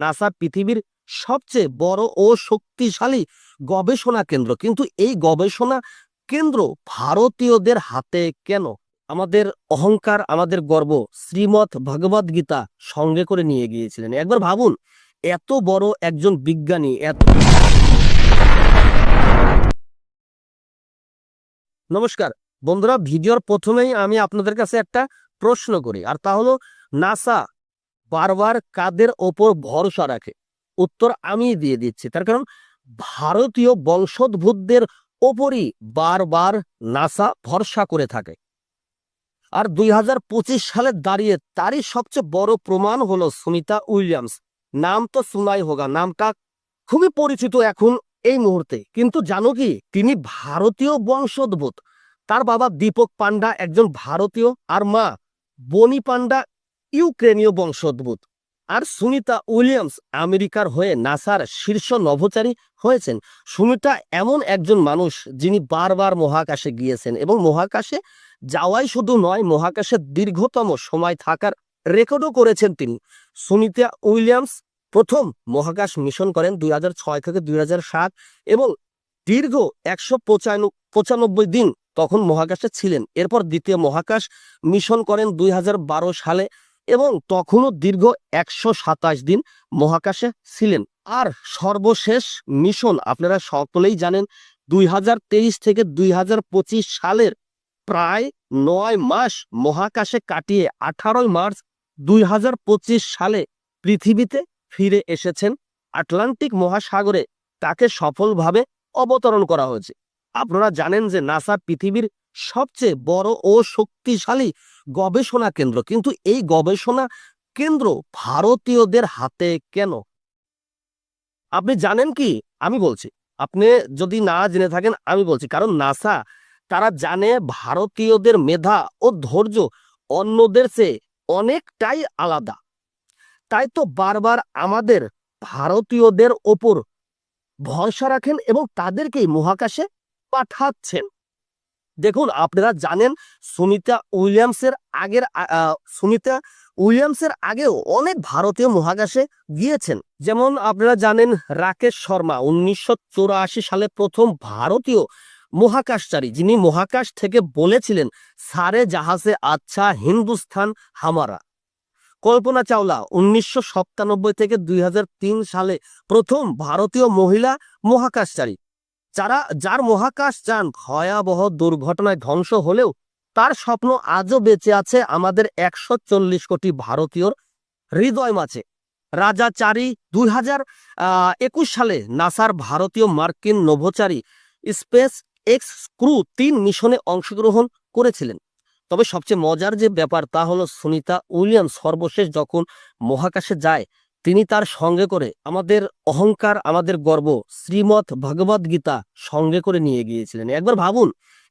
NASA পৃথিবীর সবচেয়ে বড় ও শক্তিশালী গবেষণা কেন্দ্র। কিন্তু এই গবেষণা কেন্দ্র ভারতীয়দের হাতে কেন? আমাদের অহংকার, আমাদের গর্ব শ্রীমৎ ভগবদ গীতা সঙ্গে করে নিয়ে গিয়েছিলেন। একবার ভাবুন, এত বড় একজন বিজ্ঞানী, এত নমস্কার। বন্ধুরা, ভিডিওর প্রথমেই আমি আপনাদের কাছে একটা প্রশ্ন করি, আর তা হলো, নাসা বারবার কাদের ওপর ভরসা রাখে? উত্তর আমি দিয়ে দিচ্ছি। তার কারণ ভারতীয় বংশোদ্ভূতদের ওপরই বারবার নাসা ভরসা করে থাকে। আর দুই হাজার পঁচিশ সালে দাঁড়িয়ে তারই সবচেয়ে বড় প্রমাণ হলো সুনিতা উইলিয়ামস। নাম তো শোনাই হোগা, নামটা খুবই পরিচিত এখন এই মুহূর্তে। কিন্তু জানো কি, তিনি ভারতীয় বংশোদ্ভূত। তার বাবা দীপক পান্ডা একজন ভারতীয়, আর মা বনি পান্ডা ইউক্রেনীয় বংশোদ্ভূত। আর সুনিতা উইলিয়ামস আমেরিকার হয়ে নাসার শীর্ষ নভোচারী হয়েছেন। সুনিতা এমন একজন মানুষ যিনি বারবার মহাকাশে গিয়েছেন এবং মহাকাশে যাওয়াই শুধু নয়, মহাকাশে দীর্ঘতম সময় থাকার রেকর্ডও করেছেন তিনি। সুনিতা উইলিয়ামস প্রথম মহাকাশ মিশন করেন দুই ছয় থেকে দুই হাজার সাত এবং দীর্ঘ একশো পঁচানব্বই দিন তখন মহাকাশে ছিলেন। এরপর দ্বিতীয় মহাকাশ মিশন করেন দুই হাজার বারো সালে এবং তখনও দীর্ঘ একশো সাতাশ দিন মহাকাশে ছিলেন। আর সর্বশেষ মিশন আপনারা সকলেই জানেন, দুই হাজার তেইশ থেকে দুই হাজার পঁচিশ সালের প্রায় নয় মাস মহাকাশে কাটিয়ে আঠারোই মার্চ দুই হাজার পঁচিশ সালে পৃথিবীতে ফিরে এসেছেন। আটলান্টিক মহাসাগরে তাকে সফলভাবে অবতরণ করা হয়েছে। আপনারা জানেন যে নাসা পৃথিবীর সবচেয়ে বড় ও শক্তিশালী গবেষণা কেন্দ্র। কিন্তু এই গবেষণা কেন্দ্র ভারতীয়দের হাতে কেন? আপনি জানেন কি? আমি বলছি। আপনি যদি না জেনে থাকেন, আমি বলছি। কারণ নাসা, তারা জানে ভারতীয়দের মেধা ও ধৈর্য অন্যদের চেয়ে অনেকটাই আলাদা। তাই তো বারবার আমাদের ভারতীয়দের ওপর ভরসা রাখেন এবং তাদেরকেই মহাকাশে পাঠাচ্ছেন। দেখুন, আপনারা জানেন সুনিতা উইলিয়ামসের আগের সুনিতা উইলিয়ামসের আগেও অনেক ভারতীয় মহাকাশে গিয়েছেন। যেমন আপনারা জানেন রাকেশ শর্মা, উনিশশো চুরাশি সালে প্রথম ভারতীয় মহাকাশচারী, যিনি মহাকাশ থেকে বলেছিলেন, সারে জাহাজে আচ্ছা হিন্দুস্থান হামারা। কল্পনা চাওলা, উনিশশো সাতানব্বই থেকে দুই হাজার তিন সালে প্রথম ভারতীয় মহিলা মহাকাশচারী। যারা, যার মহাকাশ যান ভয়াবহ দুর্ঘটনায় ধ্বংস হলেও তার স্বপ্ন আজও বেঁচে আছে আমাদের একশো চল্লিশ কোটি ভারতীয়র হৃদয় মাঝে। রাজা চারি দুই হাজার একুশ সালে নাসার ভারতীয় মার্কিন নভোচারী স্পেস এক্স ক্রু তিন মিশনে অংশগ্রহণ করেছিলেন। তবে সবচেয়ে মজার যে ব্যাপার তা হলো সুনিতা উইলিয়াম সর্বশেষ যখন মহাকাশে যায় তিনি তার সঙ্গে করে আমাদের অহংকার, আমাদের গর্ব শ্রীমৎ ভগবদ গীতা সঙ্গে করে নিয়ে গিয়েছিলেন। একবার ভাবুন,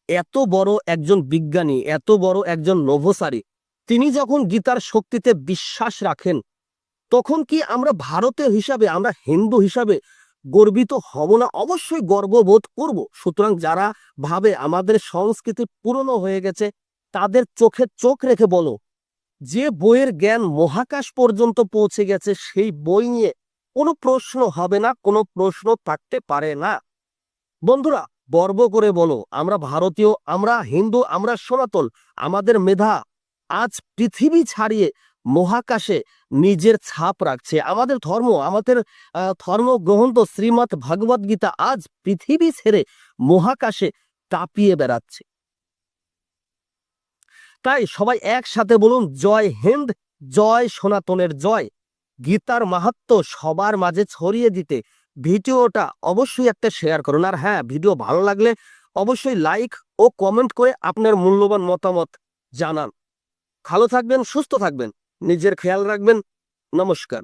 এত বড় একজন বিজ্ঞানী, এত বড় একজন নভোচারী তিনি যখন গীতার শক্তিতে বিশ্বাস রাখেন, তখন কি আমরা ভারতীয় হিসাবে, আমরা হিন্দু হিসাবে গর্বিত হব না? অবশ্যই গর্ববোধ করব। সুতরাং যারা ভাবে আমাদের সংস্কৃতি পুরনো হয়ে গেছে, তাদের চোখে চোখ রেখে বলো যে বইয়ের জ্ঞান মহাকাশ পর্যন্ত পৌঁছে গেছে, সেই বই নিয়ে কোনো প্রশ্ন হবে না, কোনো প্রশ্ন থাকতে পারে না। বন্ধুরা, গর্ব করে বলো, আমরা ভারতীয়, আমরা হিন্দু, আমরা সনাতন, আমাদের মেধা আজ পৃথিবী ছাড়িয়ে মহাকাশে নিজের ছাপ রাখছে। আমাদের ধর্ম, আমাদের ধর্মগ্রন্থ শ্রীমৎ ভগবদ গীতা আজ পৃথিবী ছেড়ে মহাকাশে তাপিয়ে বেড়াচ্ছে। তাই সবাই একসাথে বলুন, জয় হিন্দ, জয় সনাতনের জয়। গীতার মাহাত্ম সবার মাঝে ছড়িয়ে দিতে ভিডিওটা অবশ্যই একটা শেয়ার করুন। আর হ্যাঁ ভিডিও ভালো লাগলে অবশ্যই লাইক ও কমেন্ট করে আপনার মূল্যবান মতামত জানান। ভালো থাকবেন, সুস্থ থাকবেন, নিজের খেয়াল রাখবেন। নমস্কার।